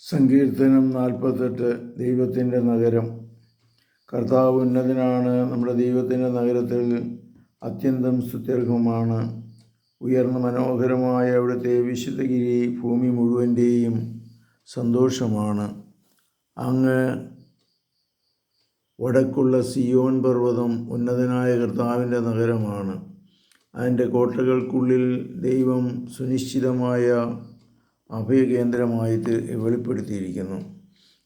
സങ്കീർത്തനം നാൽപ്പത്തെട്ട് ദൈവത്തിന്റെ നഗരം. കർത്താവ് ഉന്നതനാണ്. നമ്മുടെ ദൈവത്തിന്റെ നഗരത്തിൽ അത്യന്തം സുത്യർഹമാണ് ഉയർന്ന മനോഹരമായ അവിടുത്തെ വിശുദ്ധഗിരി ഭൂമി മുഴുവന്റെയും സന്തോഷമാണ്. അങ്ങ് വടക്കുള്ള സിയോൻ പർവതം ഉന്നതനായ കർത്താവിന്റെ നഗരമാണ്. അതിന്റെ കോട്ടകൾക്കുള്ളിൽ ദൈവം സുനിശ്ചിതമായ അഭയകേന്ദ്രമായി വെളിപ്പെടുത്തിയിരിക്കുന്നു.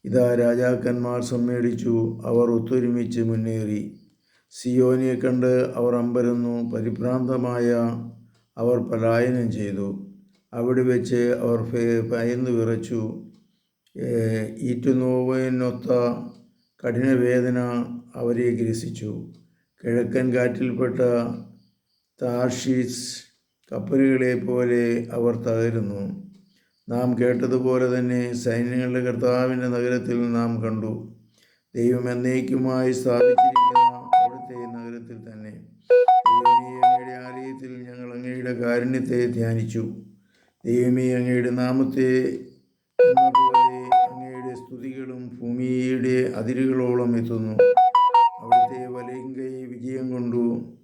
ഇതാ രാജാക്കന്മാർ സമ്മേളിച്ചു അവർ ഒത്തൊരുമിച്ച് മുന്നേറി. സിയോനിയെ കണ്ട് അവർ അമ്പരന്നു പരിഭ്രാന്തമായ അവർ പലായനം ചെയ്തു. അവിടെ വെച്ച് അവർ ഭയ- ഭയന്ന് വിറച്ചു. ഈറ്റുനോവിനൊത്ത കഠിനവേദന അവരെ ഗ്രസിച്ചു. കിഴക്കൻ കാറ്റിൽപ്പെട്ട താർഷീസ് കപ്പലുകളെ പോലെ അവർ തകരുന്നു. നാം കേട്ടതുപോലെ തന്നെ സൈന്യങ്ങളുടെ കർത്താവിന്റെ നഗരത്തിൽ നാം കണ്ടു. ദൈവം എന്നേക്കുമായി സ്ഥാപിച്ചിരിക്കുന്ന അവിടുത്തെ നഗരത്തിൽ തന്നെ ദൈവമേ ആലയത്തിൽ ഞങ്ങൾ അങ്ങയുടെ കാരുണ്യത്തെ ധ്യാനിച്ചു. ദൈവമേ അങ്ങയുടെ നാമത്തെ അങ്ങയുടെ സ്തുതികളും ഭൂമിയുടെ അതിരുകളോളം എത്തുന്നു. അവിടുത്തെ വലയും കൈ വിജയം കൊണ്ടു.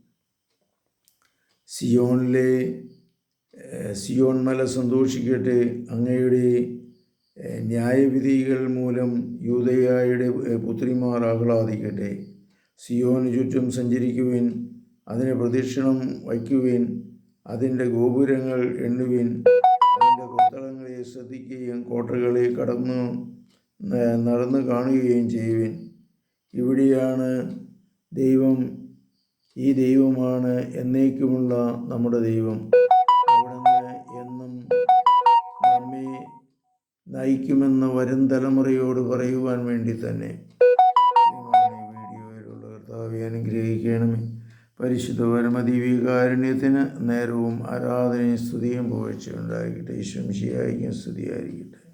സിയോണിലെ സിയോൺ മല സന്തോഷിക്കട്ടെ. അങ്ങയുടെ ന്യായവിധികൾ മൂലം യൂതയായുടെ പുത്രിമാർ ആഹ്ലാദിക്കട്ടെ. സിയോന് ചുറ്റും സഞ്ചരിക്കുവിൻ അതിനെ പ്രദക്ഷിണം വയ്ക്കുവിൻ അതിന്റെ ഗോപുരങ്ങൾ എണ്ണുവിൻ അതിന്റെ കൊത്തളങ്ങളെ ശ്രദ്ധിക്കുകയും കോട്ടകളെ കടന്നു നടന്നു കാണുകയും ചെയ്യുവിൻ. ഇവിടെയാണ് ദൈവം ഈ ദൈവമാണ് എന്നേക്കുമുള്ള നമ്മുടെ ദൈവം. നയിക്കുമെന്ന് വരും തലമുറയോട് പറയുവാൻ വേണ്ടി തന്നെ. വീഡിയോയിലുള്ള കർത്താവെ അനുഗ്രഹിക്കണമേ. പരിശുദ്ധ പരമദീവികാരുണ്യത്തിന് നേരവും ആരാധനയും സ്തുതിയും പുകഴ്ച ഉണ്ടായിരിക്കട്ടെ. ഈശ്വംശിയായിരിക്കും സ്തുതിയായിരിക്കട്ടെ.